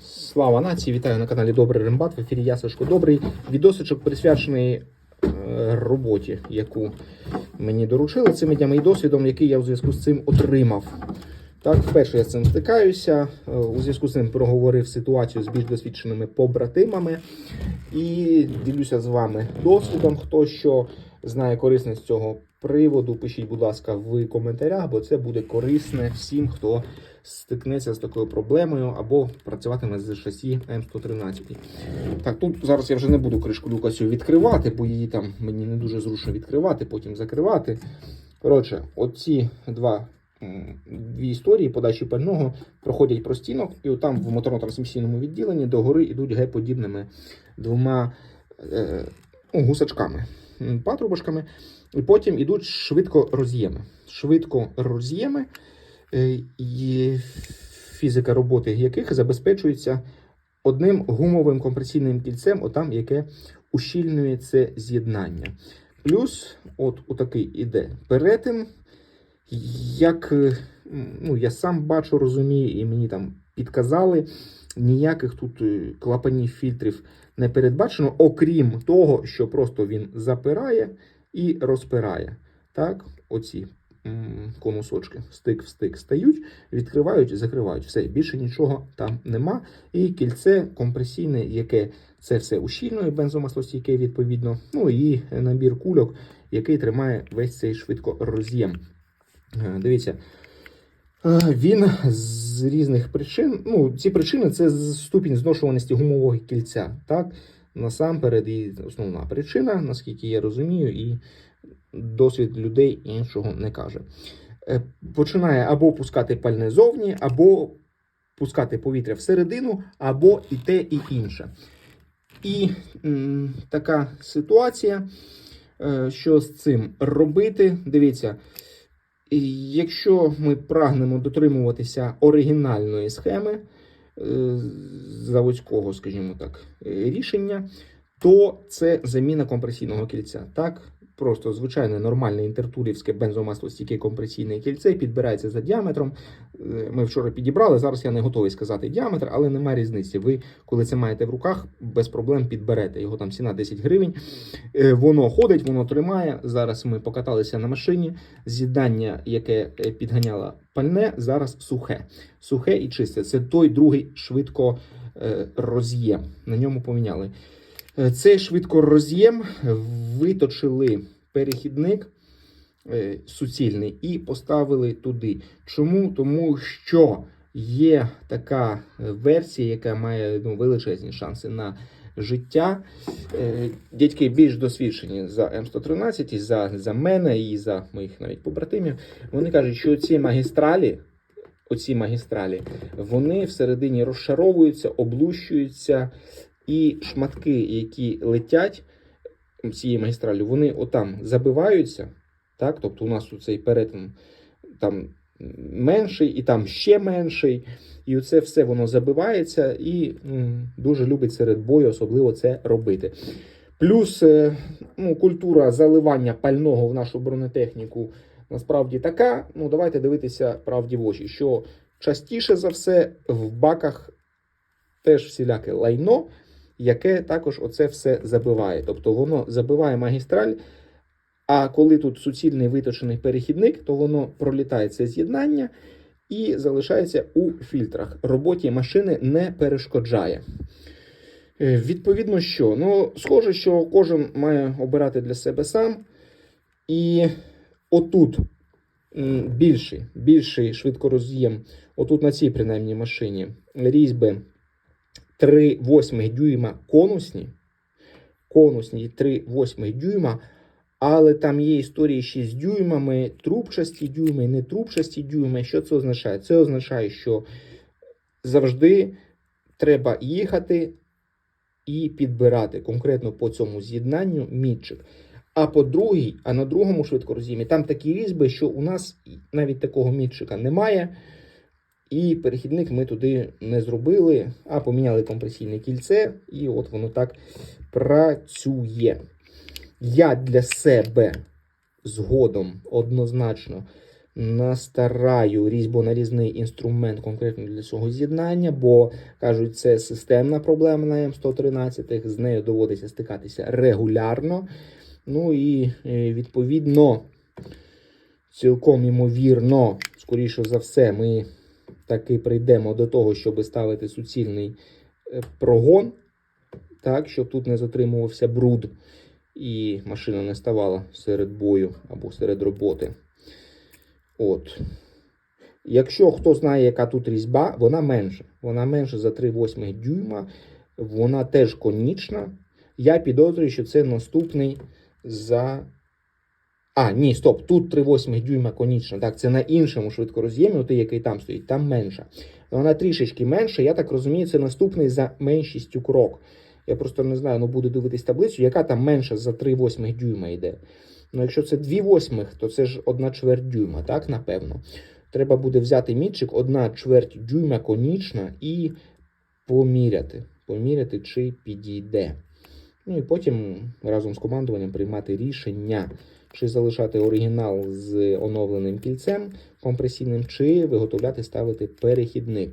Слава нації! Вітаю на каналі Добрий Рембат. В ефірі я Добрий. Відосичок присвячений е, роботі, яку мені доручили цими днями і досвідом, який я у зв'язку з цим отримав. Так, вперше я з цим стикаюся. е, У зв'язку з цим проговорив ситуацію з більш досвідченими побратимами і ділюся з вами досвідом. Хто що знає корисне з цього приводу, пишіть, будь ласка, в коментарях, бо це буде корисне всім, хто стикнеться з такою проблемою або працюватиме з шасі М113. Так, тут зараз я вже не буду кришку люка відкривати, бо її там мені не дуже зручно відкривати, потім закривати. Коротше, оці два. Дві історії подачі пального проходять простінок, і там в моторно-трансмісійному відділенні догори йдуть гей-подібними двома е, ну, гусачками, патрубочками, і потім йдуть швидко роз'єми. Швидко роз'єми, і фізика роботи яких забезпечується одним гумовим компресійним кільцем, отам, яке ущільнює це з'єднання. Плюс, от отакий іде перетин, як е, ну, я сам бачу, розумію, і мені там підказали, ніяких тут е, клапанів фільтрів не передбачено, окрім того, що просто він запирає і розпирає. Так, оці конусочки стик в стик стають, відкривають, і закривають. Все, більше нічого там нема. І кільце компресійне, яке це все ущільнує, бензомаслостійке, відповідно. Ну і набір кульок, який тримає весь цей швидко роз'єм. Е, Дивіться. Е, Він з різних причин, ну, ці причини це ступінь зношуваності гумового кільця. Так? Насамперед, і основна причина, наскільки я розумію, і досвід людей іншого не каже. Е, Починає або пускати пальне зовні, або пускати повітря всередину, або і те, і інше. І м, така ситуація, е, що з цим робити, дивіться. Якщо ми прагнемо дотримуватися оригінальної схеми е, заводського, скажімо так, рішення, то це заміна компресійного кільця. Так, просто звичайне нормальне інтертурівське бензомаслостійке компресійне кільце підбирається за діаметром. Е, Ми вчора підібрали. Зараз я не готовий сказати діаметр, але немає різниці. Ви, коли це маєте в руках, без проблем підберете. Його там ціна 10 гривень. Е, Воно ходить, воно тримає. Зараз ми покаталися на машині. З'їдання, яке е, підганяло пальне, зараз сухе. Сухе і чисте. Це той другий швидко роз'єм. На ньому поміняли. Е, Цей швидко роз'єм виточили перехідник е, суцільний і поставили туди. Чому? Тому що є така е, версія, яка має ну, величезні шанси на життя. Дядьки більш досвідчені за М113, і за, за мене і за моїх навіть побратимів. Вони кажуть, що ці магістралі. Оці магістралі, вони всередині розшаровуються, облущуються, і шматки, які летять цієї магістралі, вони отам забиваються. Так? Тобто у нас тут цей перетин там менший, і там ще менший. І оце все воно забивається і дуже любить серед бою, особливо це робити. Плюс е, ну, культура заливання пального в нашу бронетехніку насправді така. Ну, давайте дивитися правді в очі, що частіше за все в баках теж всіляке лайно, яке також оце все забиває. Тобто воно забиває магістраль. А коли тут суцільний виточений перехідник, то воно пролітає це з'єднання і залишається у фільтрах. Роботі машини не перешкоджає. Е, Відповідно, що? Ну, схоже, що кожен має обирати для себе сам. І отут більший, більший швидкороз'єм, отут на цій принаймні машині, різьби 3,8 дюйма конусні. Конусні 3,8 дюйма. Але там є історії ще з дюймами, трубчасті дюйми, не трубчасті дюйми. Що це означає? Це означає, що завжди треба їхати і підбирати конкретно по цьому з'єднанню мітчик. А по другій, а на другому швидкороз'ємі, там такі різьби, що у нас навіть такого мітчика немає. І перехідник ми туди не зробили, а поміняли компресійне кільце, і от воно так працює. Я для себе згодом однозначно настараю різьбонарізний інструмент конкретно для цього з'єднання, бо кажуть, це системна проблема на М113, з нею доводиться стикатися регулярно. Ну і е, відповідно, цілком імовірно, скоріше за все, ми таки прийдемо до того, щоб ставити суцільний е, прогон, так, щоб тут не затримувався бруд і машина не ставала серед бою або серед роботи. От. Якщо хто знає, яка тут різьба, вона менша. Вона менша за 3,8 дюйма, вона теж конічна. Я підозрюю, що це наступний за. А, ні, стоп, тут 3,8 дюйма конічна. Так, це на іншому швидкороз'ємі, той, який там стоїть, там менша. Вона трішечки менша, я так розумію, це наступний за меншістю крок. Я просто не знаю, ну буду дивитись таблицю, яка там менша за 3,8 дюйма йде. Ну, якщо це 2 восьмих, то це ж 1 чверть дюйма, так, напевно. Треба буде взяти мітчик, 1 чверть дюйма конічна і поміряти. Поміряти, чи підійде. Ну і потім разом з командуванням приймати рішення, чи залишати оригінал з оновленим кільцем компресійним, чи виготовляти ставити перехідник.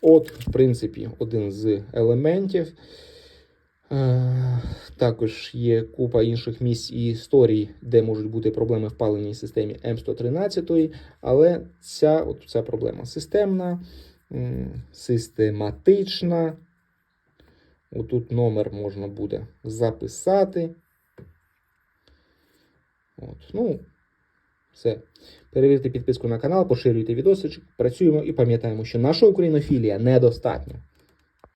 От, в принципі, один з елементів. Е, Також є купа інших місць і історій, де можуть бути проблеми в паливній системі М113, але ця, от ця проблема системна, систематична. Отут номер можна буде записати. От, ну, все. Перевірте підписку на канал, поширюйте відосичок, працюємо і пам'ятаємо, що наша українофілія недостатня.